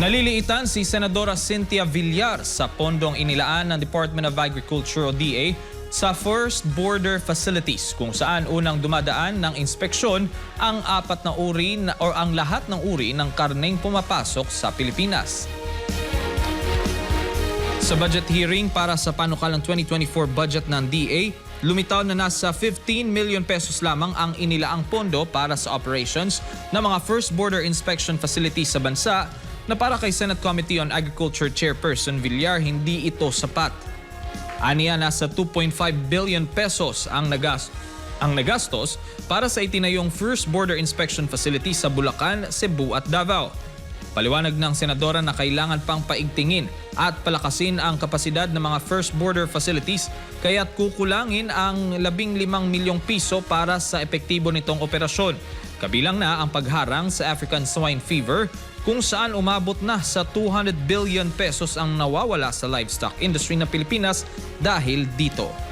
Naliliitan si Senadora Cynthia Villar sa pondong inilaan ng Department of Agriculture o DA sa First Border Facilities kung saan unang dumadaan ng inspeksyon ang apat na uri na, or ang lahat ng uri ng karneng pumapasok sa Pilipinas. Sa budget hearing para sa panukalang 2024 budget ng DA, lumitaw na nasa 15 million pesos lamang ang inilaang pondo para sa operations ng mga first border inspection facilities sa bansa na para kay Senate Committee on Agriculture Chairperson Villar hindi ito sapat. Aniya nasa 2.5 billion pesos ang nagas ang nagastos para sa itinayong first border inspection facility sa Bulacan, Cebu at Davao. Paliwanag ng senadora na kailangan pang paigtingin at palakasin ang kapasidad ng mga first border facilities kaya't kukulangin ang 15 milyong piso para sa epektibo nitong operasyon. Kabilang na ang pagharang sa African swine fever kung saan umabot na sa 200 billion pesos ang nawawala sa livestock industry ng Pilipinas dahil dito.